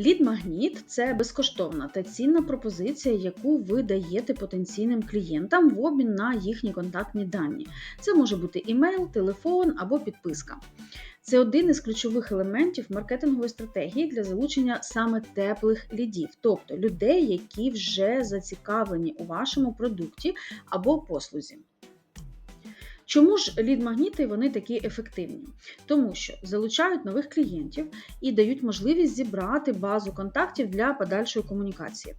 Лід-магніт це безкоштовна та цінна пропозиція, яку ви даєте потенційним клієнтам в обмін на їхні контактні дані. Це може бути імейл, телефон або підписка. Це один із ключових елементів маркетингової стратегії для залучення саме теплих лідів, тобто людей, які вже зацікавлені у вашому продукті або послузі. Чому ж лід-магніти вони такі ефективні? Тому що залучають нових клієнтів і дають можливість зібрати базу контактів для подальшої комунікації.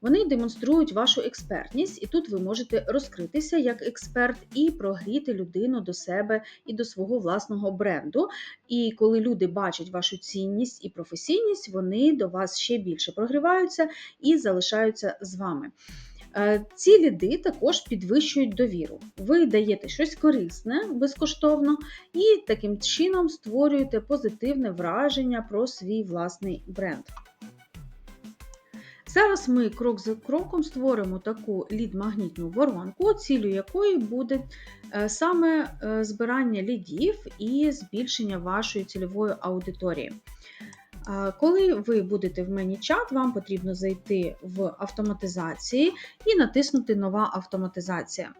Вони демонструють вашу експертність, і тут ви можете розкритися як експерт і прогріти людину до себе і до свого власного бренду. І коли люди бачать вашу цінність і професійність, вони до вас ще більше прогріваються і залишаються з вами. Е, Ці ліди також підвищують довіру. Ви даєте щось корисне безкоштовно і таким чином створюєте позитивне враження про свій власний бренд. Зараз ми крок за кроком створимо таку лід-магнітну воронку, цілю якої буде е, саме е, збирання лідів і збільшення вашої цільової аудиторії. Коли ви будете в ManyChat, вам потрібно зайти в автоматизації і натиснути Нова автоматизація.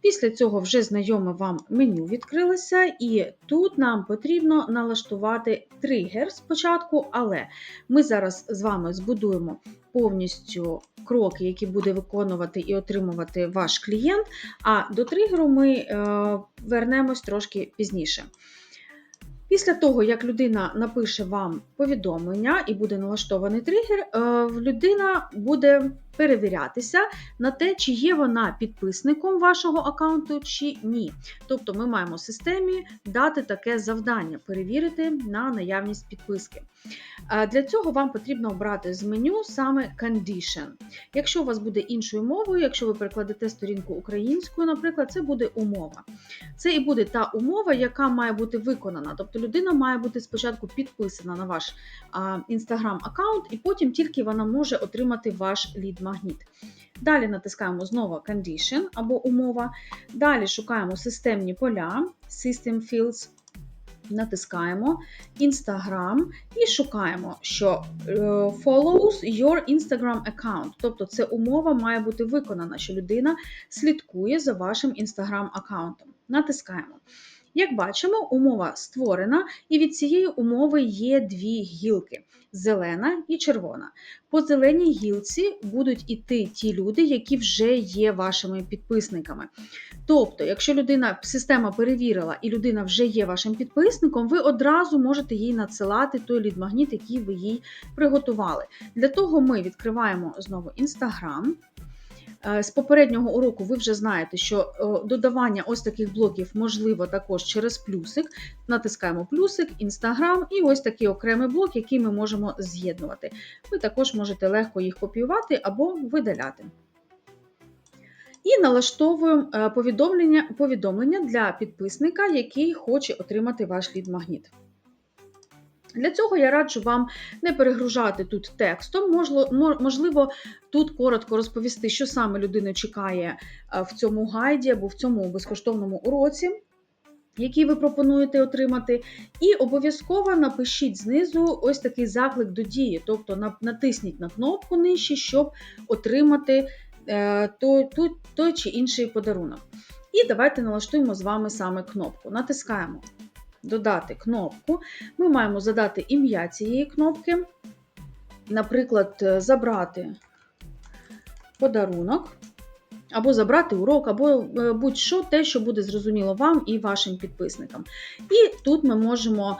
Після цього вже знайоме вам меню відкрилося, і тут нам потрібно налаштувати тригер спочатку, але ми зараз з вами збудуємо повністю кроки, які буде виконувати і отримувати ваш клієнт. А до тригеру ми е, вернемось трошки пізніше. Після того, як людина напише вам повідомлення і буде налаштований тригер, е, людина буде перевірятися на те, чи є вона підписником вашого аккаунту, чи ні. Тобто ми маємо системі дати таке завдання перевірити на наявність підписки. Е, Для цього вам потрібно обрати з меню саме Condition. Якщо у вас буде іншою мовою, якщо ви перекладете сторінку українською, наприклад, це буде умова. Це і буде та умова, яка має бути виконана. Тобто людина має бути спочатку підписана на ваш інстаграм-аккаунт, і потім тільки вона може отримати ваш лід-магніт. Далі натискаємо знову Condition або умова. Далі шукаємо системні поля, System Fields. Натискаємо Instagram і шукаємо, що е, follows your Instagram account. Тобто це умова має бути виконана, що людина слідкує за вашим Instagram аккаунтом. Натискаємо. Як бачимо, умова створена, і від цієї умови є дві гілки зелена і червона. По зеленій гілці будуть іти ті люди, які вже є вашими підписниками. Тобто, якщо людина, система перевірила і людина вже є вашим підписником, ви одразу можете їй надсилати той лід-магніт, який ви їй приготували. Для того ми відкриваємо знову Instagram. Е, З попереднього уроку ви вже знаєте, що е, додавання ось таких блоків можливо також через плюсик. Натискаємо плюсик, Instagram і ось такий окремий блок, який ми можемо з'єднувати. Ви також можете легко їх копіювати або видаляти. І налаштовуємо е, повідомлення, повідомлення для підписника, який хоче отримати ваш лід-магніт. Для цього я раджу вам не перегружати тут текстом. Можливо, тут коротко розповісти, що саме людина чекає в цьому гайді або в цьому безкоштовному уроці, який ви пропонуєте отримати. І обов'язково напишіть знизу ось такий заклик до дії, тобто натисніть на кнопку нижче, щоб отримати е, той, той, той чи інший подарунок. І давайте налаштуємо з вами саме кнопку. Натискаємо додати кнопку. Ми маємо задати ім'я цієї кнопки, наприклад, забрати подарунок, або забрати урок, або будь-що те, що буде зрозуміло вам і вашим підписникам. І тут ми можемо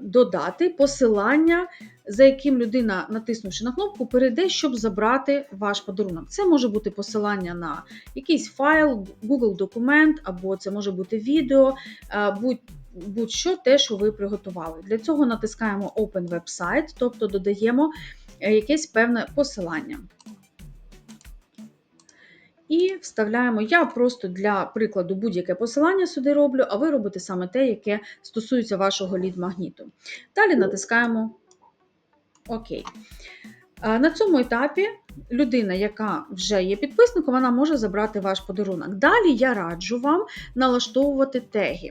додати посилання, за яким людина, натиснувши на кнопку, перейде, щоб забрати ваш подарунок. Це може бути посилання на якийсь файл, Google документ, або це може бути відео, будь будь-що те, що ви приготували. Для цього натискаємо Open Website, тобто додаємо якесь певне посилання. І вставляємо, я просто для прикладу будь-яке посилання сюди роблю, а ви робите саме те, яке стосується вашого лід-магніту. Далі натискаємо ОК. На цьому етапі людина, яка вже є підписником, вона може забрати ваш подарунок. Далі я раджу вам налаштовувати теги.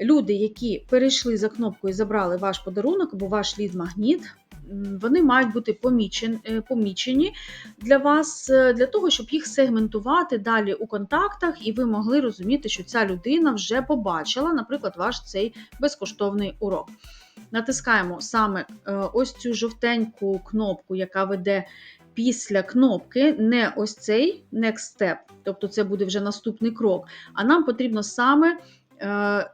Люди, які перейшли за кнопкою і забрали ваш подарунок або ваш лід-магніт, вони мають бути е, помічені для вас, е, для того, щоб їх сегментувати далі у контактах, і ви могли розуміти, що ця людина вже побачила, наприклад, ваш цей безкоштовний урок. Натискаємо саме е, ось цю жовтеньку кнопку, яка веде після кнопки, не ось цей Next Step, тобто це буде вже наступний крок. А нам потрібно саме е,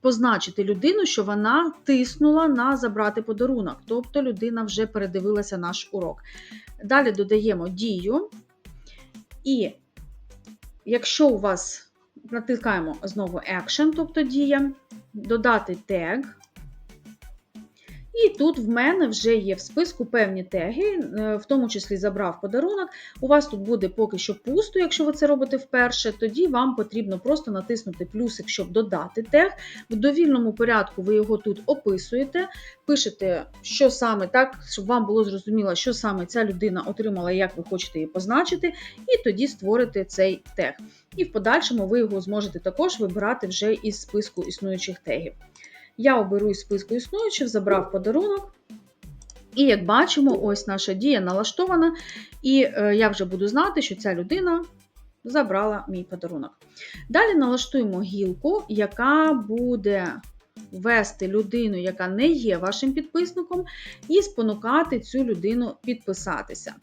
позначити людину, що вона тиснула на забрати подарунок, тобто людина вже передивилася наш урок. Далі додаємо дію. І якщо у вас натикаємо знову Action, тобто дія, додати тег. І тут в мене вже є в списку певні теги, е, в тому числі забрав подарунок. У вас тут буде поки що пусто, якщо ви це робите вперше, тоді вам потрібно просто натиснути плюсик, щоб додати тег. В довільному порядку ви його тут описуєте, пишете, що саме так, щоб вам було зрозуміло, що саме ця людина отримала, як ви хочете її позначити, і тоді створите цей тег. І в подальшому ви його зможете також вибирати вже із списку існуючих тегів. Я оберу із списку існуючих, забрав подарунок. І як бачимо, ось наша дія налаштована, і е, я вже буду знати, що ця людина забрала мій подарунок. Далі налаштуємо гілку, яка буде вести людину, яка не є вашим підписником, і спонукати цю людину підписатися.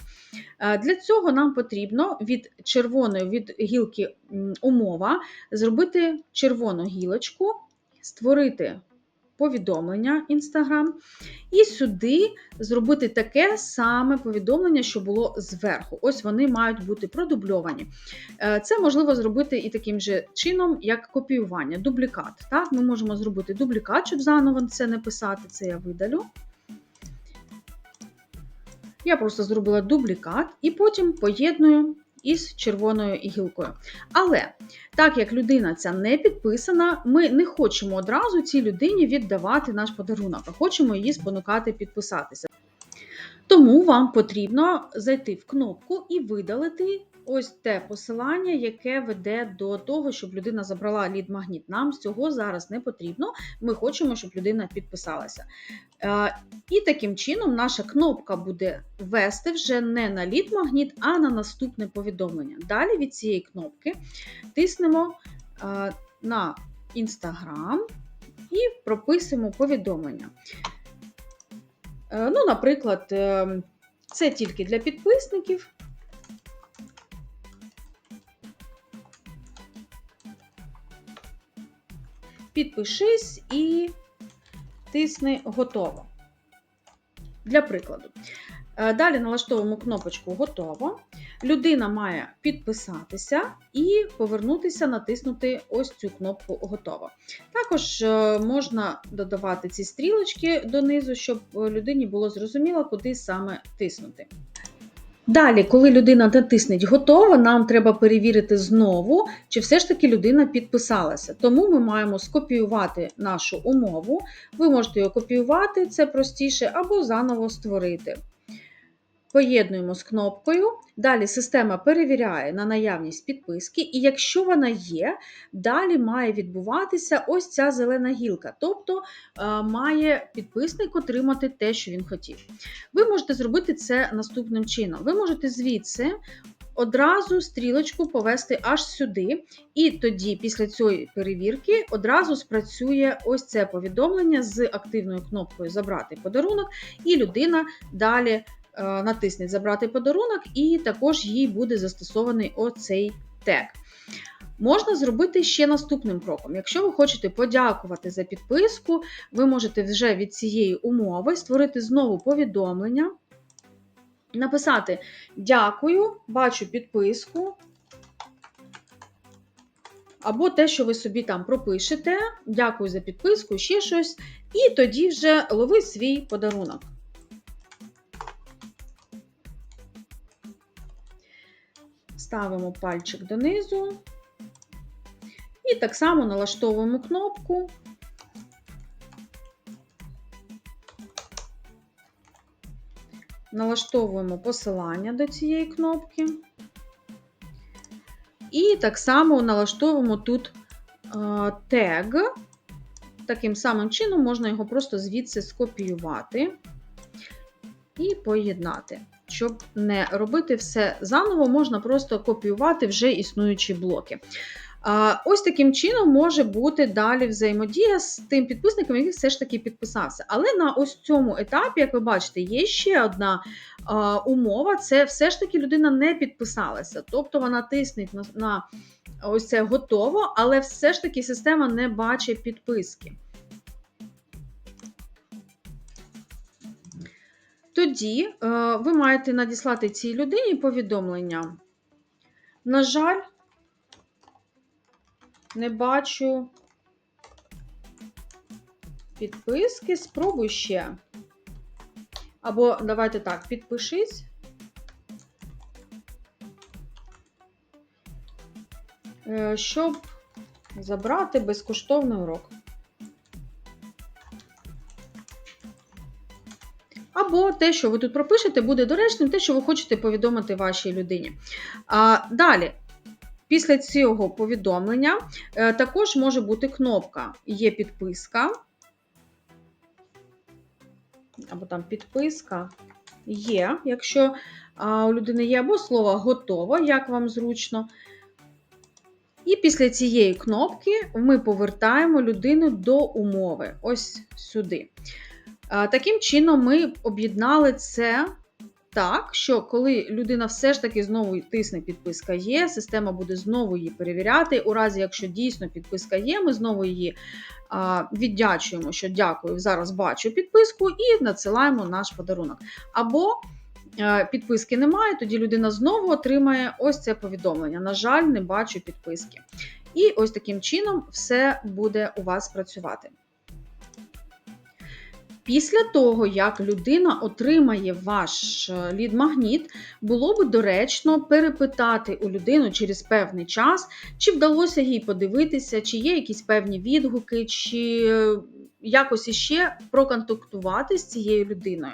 Е, Для цього нам потрібно від червоної від гілки умова зробити червону гілочку, створити повідомлення Instagram, і сюди зробити таке саме повідомлення, що було зверху. Ось вони мають бути продубльовані. Е, Це можливо зробити і таким же чином, як копіювання, дублікат. Так? Ми можемо зробити дублікат, щоб заново це не писати, це я видалю. Я просто зробила дублікат і потім поєдную із червоною гілкою. Але так як людина ця не підписана, ми не хочемо одразу цій людині віддавати наш подарунок, а хочемо її спонукати підписатися. Тому вам потрібно зайти в кнопку і видалити ось те посилання, яке веде до того, щоб людина забрала лід-магніт. Нам цього зараз не потрібно. Ми хочемо, щоб людина підписалася. І таким чином наша кнопка буде вести вже не на лід-магніт, а на наступне повідомлення. Далі від цієї кнопки тиснемо е, на Instagram і прописуємо повідомлення. Е, Ну, наприклад, е, це тільки для підписників. Підпишись і тисни готово. Для прикладу. Е, Далі налаштовуємо кнопочку Готово. Людина має підписатися і повернутися, натиснути ось цю кнопку Готово. Також е, можна додавати ці стрілочки донизу, щоб е, людині було зрозуміло, куди саме тиснути. Далі, коли людина натиснеть готово, нам треба перевірити знову, чи все ж таки людина підписалася. Тому ми маємо скопіювати нашу умову. Ви можете її копіювати, це простіше, або заново створити. Поєднуємо з кнопкою. Далі система перевіряє на наявність підписки, і якщо вона є, далі має відбуватися ось ця зелена гілка. Тобто е, має підписник отримати те, що він хотів. Ви можете зробити це наступним чином. Ви можете звідси одразу стрілочку повести аж сюди, і тоді, після цієї перевірки, одразу спрацює ось це повідомлення з активною кнопкою Забрати подарунок, і людина далі е, натисне Забрати подарунок, і також їй буде застосований оцей тег. Можна зробити ще наступним кроком. Якщо ви хочете подякувати за підписку, ви можете вже від цієї умови створити знову повідомлення, написати Дякую, бачу підписку. Або те, що ви собі там пропишете, дякую за підписку, ще щось, і тоді вже лови свій подарунок. Ставимо пальчик донизу. І так само налаштовуємо кнопку. Налаштовуємо посилання до цієї кнопки. І так само налаштовуємо тут е, тег. Таким самим чином можна його просто звідси скопіювати. і поєднати. Щоб не робити все заново, можна просто копіювати вже існуючі блоки. Ось таким чином може бути далі взаємодія з тим підписником, який все ж таки підписався. Але на ось цьому етапі, як ви бачите, є ще одна умова: це все ж таки людина не підписалася. Тобто вона тисне на, на ось це готово, але все ж таки система не бачить підписки. Тоді е, ви маєте надіслати цій людині повідомлення. На жаль, не бачу підписки, спробуй ще. Або давайте так, підпишись. Е, щоб забрати безкоштовний урок. Або те, що ви тут пропишете, буде доречним, те, що ви хочете повідомити вашій людині. А, Далі, після цього повідомлення, е, також може бути кнопка Є підписка. Або там підписка є, якщо у людини є, або слово готово, як вам зручно. І після цієї кнопки ми повертаємо людину до умови. Ось сюди. Таким чином, ми об'єднали це так, що коли людина все ж таки знову тисне підписка є, система буде знову її перевіряти. У разі, якщо дійсно підписка є, ми знову її віддячуємо, що дякую, зараз бачу підписку, і надсилаємо наш подарунок. Або підписки немає, тоді людина знову отримає ось це повідомлення. На жаль, не бачу підписки. І ось таким чином все буде у вас працювати. Після того, як людина отримає ваш е, лід-магніт, було б доречно перепитати у людину через певний час, чи вдалося їй подивитися, чи є якісь певні відгуки, чи е, якось іще проконтактувати з цією людиною.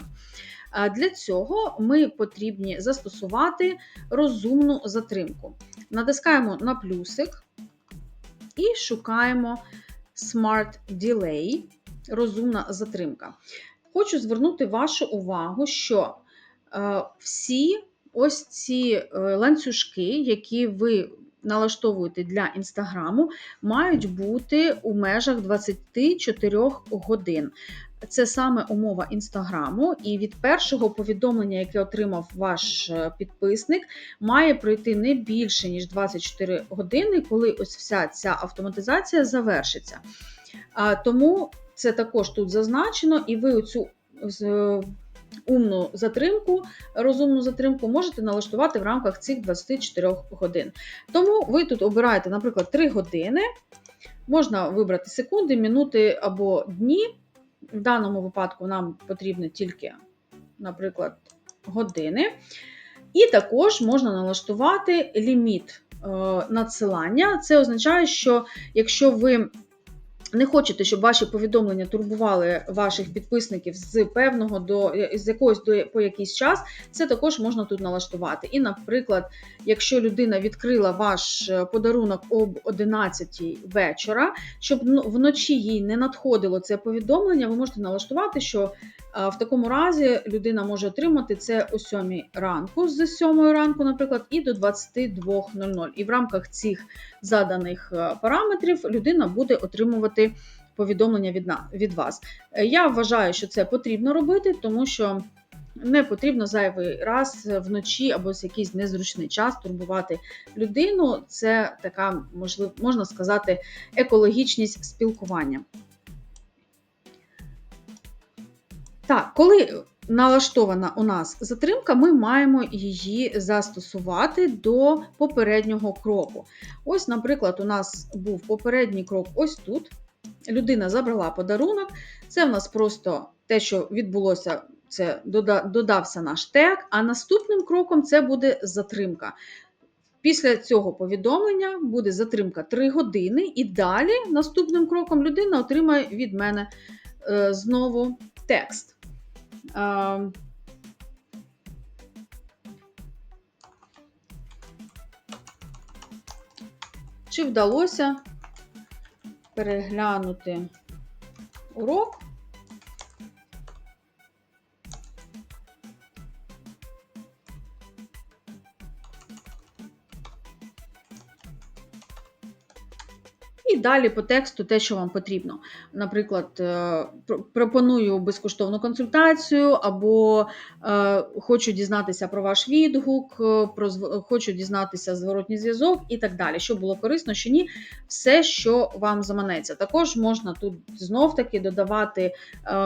Для цього ми потрібні застосувати розумну затримку. Натискаємо на плюсик і шукаємо Smart Delay розумна затримка. Хочу звернути вашу увагу, що е, всі ось ці е, ланцюжки, які ви налаштовуєте для інстаграму, мають бути у межах 24 годин. Це саме умова інстаграму, і від першого повідомлення, яке отримав ваш е, підписник, має пройти не більше ніж 24 години, коли ось вся ця автоматизація завершиться. Тому це також тут зазначено, і ви оцю умну затримку, розумну затримку можете налаштувати в рамках цих 24 годин. Тому ви тут обираєте, наприклад, 3 години. Можна вибрати секунди, минути або дні. В даному випадку нам потрібно тільки, наприклад, години. І також можна налаштувати ліміт е, надсилання. Це означає, що якщо ви не хочете, щоб ваші повідомлення турбували ваших підписників з певного до з якогось до по якийсь час, це також можна тут налаштувати. І, наприклад, якщо людина відкрила ваш е, подарунок об 11 вечора, щоб вночі їй не надходило це повідомлення, ви можете налаштувати, що в такому разі людина може отримати це о 7 ранку, з 7 ранку, наприклад, і до 22.00. І в рамках цих заданих е, параметрів людина буде отримувати повідомлення від, від вас. Е, я вважаю, що це потрібно робити, тому що. Не потрібно зайвий раз вночі або з якийсь незручний час турбувати людину. Це така, можливо, можна сказати, екологічність спілкування. Так, коли налаштована у нас затримка, ми маємо її застосувати до попереднього кроку. Ось, наприклад, у нас був попередній крок ось тут. Людина забрала подарунок. Це в нас просто те, що відбулося, це додався наш тег, а наступним кроком це буде затримка. Після цього повідомлення буде затримка 3 години, і далі наступним кроком людина отримає від мене е, знову текст. Чи вдалося переглянути урок? І далі по тексту те, що вам потрібно. Наприклад, е, пропоную безкоштовну консультацію, або е, хочу дізнатися про ваш відгук, е, про хочу дізнатися зворотній зв'язок і так далі. Що було корисно, що ні, все, що вам заманеться. Також можна тут знов-таки додавати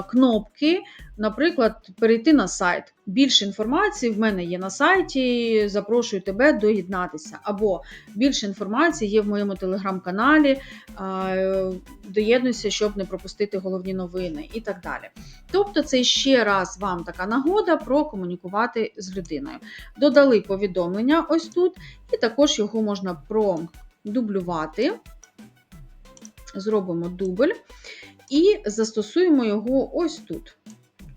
кнопки, наприклад, перейти на сайт. Більше інформації в мене є на сайті. Запрошую тебе доєднатися. Або більше інформації є в моєму телеграм-каналі. е, Доєднуйся, щоб не пропустити головні новини і так далі. Тобто, це ще раз вам така нагода прокомунікувати з людиною. Додали повідомлення ось тут, і також його можна продублювати. Зробимо дубль і застосуємо його ось тут.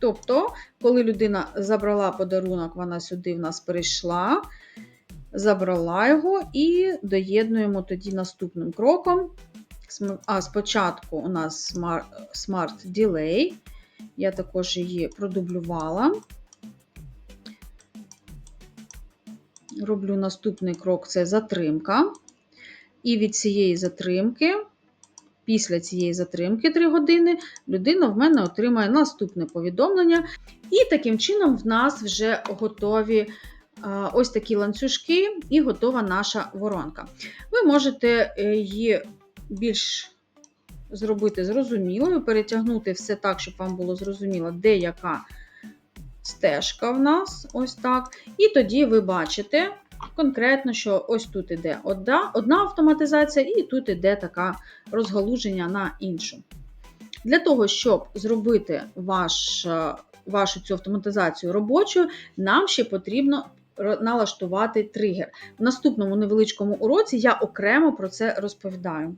Тобто, коли людина забрала подарунок, вона сюди в нас перейшла, забрала його і доєднуємо тоді наступним кроком. А спочатку у нас Smart, Delay. Я також її продублювала. Роблю наступний крок це затримка. І від цієї затримки, після цієї затримки 3 години, людина в мене отримає наступне повідомлення. І таким чином в нас вже готові а, ось такі ланцюжки, і готова наша воронка. Ви можете е, її більш зробити зрозумілою, перетягнути все так, щоб вам було зрозуміло, де яка стежка в нас, ось так. І тоді ви бачите конкретно, що ось тут іде одна, одна автоматизація, і тут іде така розгалуження на іншу. Для того, щоб зробити ваш, е, вашу цю автоматизацію робочою, нам ще потрібно налаштувати тригер. В наступному невеличкому уроці я окремо про це розповідаю.